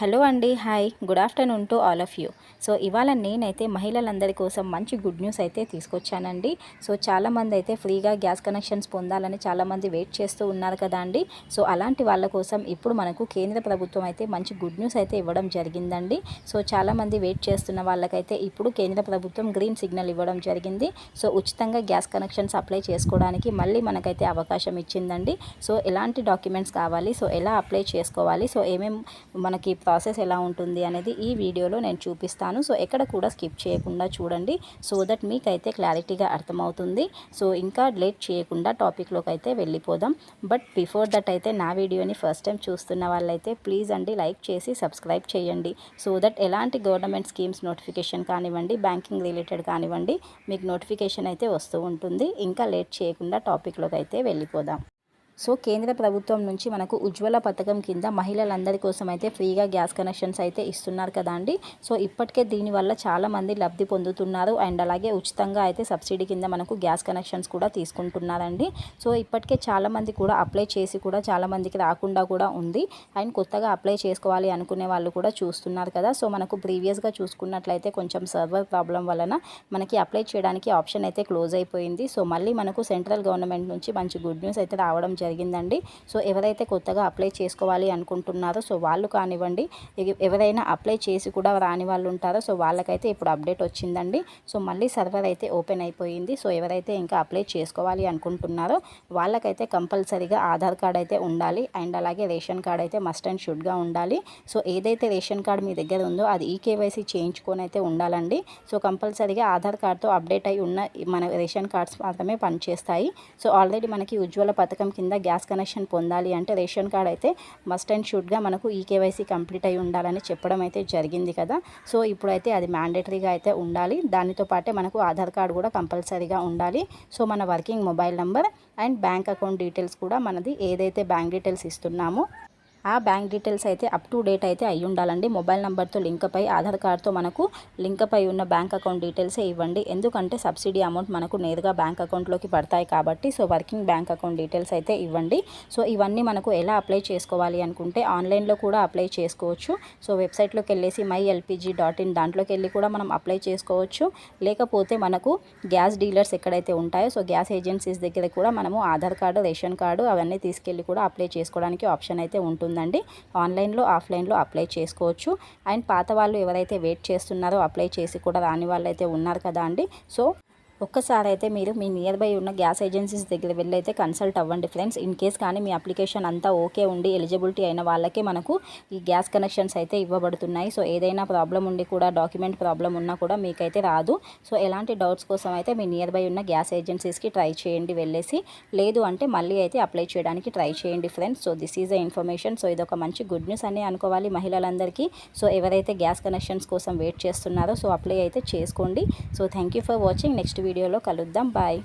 Hello అండి hi. Good afternoon to all of you. So ఇవాళ నేనైతే మహిళలందరి కోసం మంచి గుడ్ న్యూస్ అయితే తీసుకొచ్చానండి. సో చాలామంది అయితే ఫ్రీగా గ్యాస్ కనెక్షన్స్ పొందాలని చాలామంది వెయిట్ చేస్తూ ఉన్నారు కదా అండి. సో అలాంటి వాళ్ళ కోసం ఇప్పుడు మనకు కేంద్ర ప్రభుత్వం అయితే మంచి గుడ్ న్యూస్ అయితే ఇవ్వడం జరిగిందండి. సో చాలామంది వెయిట్ చేస్తున్న వాళ్ళకైతే ఇప్పుడు కేంద్ర ప్రభుత్వం గ్రీన్ సిగ్నల్ ఇవ్వడం జరిగింది. సో ఉచితంగా గ్యాస్ కనెక్షన్స్ అప్లై చేసుకోవడానికి మళ్ళీ మనకైతే అవకాశం ఇచ్చిందండి. సో ఎలాంటి డాక్యుమెంట్స్ కావాలి? సో ఎలా అప్లై చేసుకోవాలి? సో ఏమేమి మనకి ప్రాసెస్ ఎలా ఉంటుంది అనేది ఈ వీడియోలో నేను చూపిస్తాను. సో ఎక్కడ కూడా స్కిప్ చేయకుండా చూడండి. సో దట్ మీకైతే క్లారిటీగా అర్థమవుతుంది. సో ఇంకా లేట్ చేయకుండా టాపిక్లోకి అయితే వెళ్ళిపోదాం. బట్ బిఫోర్ దట్ అయితే నా వీడియోని ఫస్ట్ టైం చూస్తున్న వాళ్ళైతే ప్లీజ్ అండి లైక్ చేసి సబ్స్క్రైబ్ చేయండి. సో దట్ ఎలాంటి గవర్నమెంట్ స్కీమ్స్ నోటిఫికేషన్ కానివ్వండి బ్యాంకింగ్ రిలేటెడ్ కానివ్వండి మీకు నోటిఫికేషన్ అయితే వస్తూ ఉంటుంది. ఇంకా లేట్ చేయకుండా టాపిక్లోకి అయితే వెళ్ళిపోదాం. సో కేంద్ర ప్రభుత్వం నుంచి మనకు ఉజ్వల పథకం కింద మహిళలందరి కోసం అయితే ఫ్రీగా గ్యాస్ కనెక్షన్స్ అయితే ఇస్తున్నారు కదా అండి. సో ఇప్పటికే దీనివల్ల చాలామంది లబ్ధి పొందుతున్నారు. అండ్ అలాగే ఉచితంగా అయితే సబ్సిడీ కింద మనకు గ్యాస్ కనెక్షన్స్ కూడా తీసుకుంటున్నారండి. సో ఇప్పటికే చాలామంది కూడా అప్లై చేసి కూడా చాలామందికి రాకుండా కూడా ఉంది. అండ్ కొత్తగా అప్లై చేసుకోవాలి అనుకునే వాళ్ళు కూడా చూస్తున్నారు కదా. సో మనకు ప్రీవియస్గా చూసుకున్నట్లయితే కొంచెం సర్వర్ ప్రాబ్లం వలన మనకి అప్లై చేయడానికి ఆప్షన్ అయితే క్లోజ్ అయిపోయింది. సో మళ్ళీ మనకు సెంట్రల్ గవర్నమెంట్ నుంచి మంచి గుడ్ న్యూస్ అయితే రావడం జరిగిందండి. సో ఎవరైతే కొత్తగా అప్లై చేసుకోవాలి అనుకుంటున్నారో సో వాళ్ళు కానివ్వండి ఎవరైనా అప్లై చేసి కూడా రాని వాళ్ళు ఉంటారో సో వాళ్ళకైతే ఇప్పుడు అప్డేట్ వచ్చిందండి. సో మళ్ళీ సర్వర్ అయితే ఓపెన్ అయిపోయింది. సో ఎవరైతే ఇంకా అప్లై చేసుకోవాలి అనుకుంటున్నారో వాళ్ళకైతే కంపల్సరీగా ఆధార్ కార్డ్ అయితే ఉండాలి. అండ్ అలాగే రేషన్ కార్డ్ అయితే మస్ట్ అండ్ షుడ్గా ఉండాలి. సో ఏదైతే రేషన్ కార్డ్ మీ దగ్గర ఉందో అది ఈకేవైసీ చేయించుకొని అయితే ఉండాలండి. సో కంపల్సరీగా ఆధార్ కార్డ్తో అప్డేట్ అయి ఉన్న మన రేషన్ కార్డ్స్ మాత్రమే పనిచేస్తాయి. సో ఆల్రెడీ మనకి ఉజ్వల పథకం కింద గ్యాస్ కనెక్షన్ పొందాలి అంటే రేషన్ కార్డ్ అయితే మస్ట్ అండ్ షుడ్గా మనకు ఈ కేవైసీ కంప్లీట్ అయి ఉండాలని చెప్పడం అయితే జరిగింది కదా. సో ఇప్పుడైతే అది మ్యాండేటరీగా అయితే ఉండాలి. దానితో పాటే మనకు ఆధార్ కార్డ్ కూడా కంపల్సరీగా ఉండాలి. సో మన working mobile number and bank account details కూడా మనది ఏదైతే బ్యాంక్ డీటెయిల్స్ ఇస్తున్నామో ఆ బ్యాంక్ డీటెయిల్స్ అయితే అప్ టు డేట్ అయితే అయి ఉండాలండి. మొబైల్ నెంబర్తో లింక్ పై ఆధార్ కార్డ్తో మనకు లింక్ పై ఉన్న బ్యాంక్ అకౌంట్ డీటెయిల్సే ఇవ్వండి. ఎందుకంటే సబ్సిడీ అమౌంట్ మనకు నేరుగా బ్యాంక్ అకౌంట్లోకి పడతాయి కాబట్టి so working bank account details అయితే ఇవ్వండి. సో ఇవన్నీ మనకు ఎలా అప్లై చేసుకోవాలి అనుకుంటే ఆన్లైన్లో కూడా అప్లై చేసుకోవచ్చు. సో వెబ్సైట్లోకి వెళ్ళేసి మై ఎల్పిజి డాట్ ఇన్ దాంట్లోకి వెళ్ళి కూడా మనం అప్లై చేసుకోవచ్చు. లేకపోతే మనకు గ్యాస్ డీలర్స్ ఎక్కడైతే ఉంటాయో సో గ్యాస్ ఏజెన్సీస్ దగ్గర కూడా మనము ఆధార్ కార్డు రేషన్ కార్డు అవన్నీ తీసుకెళ్ళి కూడా అప్లై చేసుకోవడానికి ఆప్షన్ అయితే ఉంటుంది. ఉంటుందండి ఆన్లైన్లో ఆఫ్లైన్లో అప్లై చేసుకోవచ్చు. అండ్ పాత వాళ్ళు ఎవరైతే వెయిట్ చేస్తున్నారో అప్లై చేసి కూడా రాని వాళ్ళు అయితే ఉన్నారు కదా అండి. సో ఒక్కసారి అయితే మీరు మీ నియర్ బై ఉన్న గ్యాస్ ఏజెన్సీస్ దగ్గర వెళ్ళైతే కన్సల్ట్ అవ్వండి ఫ్రెండ్స్ ఇన్ కేస్ కానీ మీ అప్లికేషన్ అంతా ఓకే ఉండి ఎలిజిబిలిటీ అయిన వాళ్ళకే మనకు ఈ గ్యాస్ కనెక్షన్స్ అయితే ఇవ్వబడుతున్నాయి. సో ఏదైనా ప్రాబ్లం ఉండి కూడా డాక్యుమెంట్ ప్రాబ్లం ఉన్నా కూడా మీకైతే రాదు. సో ఎలాంటి డౌట్స్ కోసం అయితే మీ నియర్ బై ఉన్న గ్యాస్ ఏజెన్సీస్కి ట్రై చేయండి వెళ్ళేసి. లేదు అంటే మళ్ళీ అయితే అప్లై చేయడానికి ట్రై చేయండి friends so this is the information so ఇది ఒక మంచి గుడ్ న్యూస్ అని అనుకోవాలి మహిళలందరికీ. సో ఎవరైతే గ్యాస్ కనెక్షన్స్ కోసం వెయిట్ చేస్తున్నారో సో అప్లై అయితే చేసుకోండి. So thank for watching next వీడియోలో కలుద్దాం. బాయ్.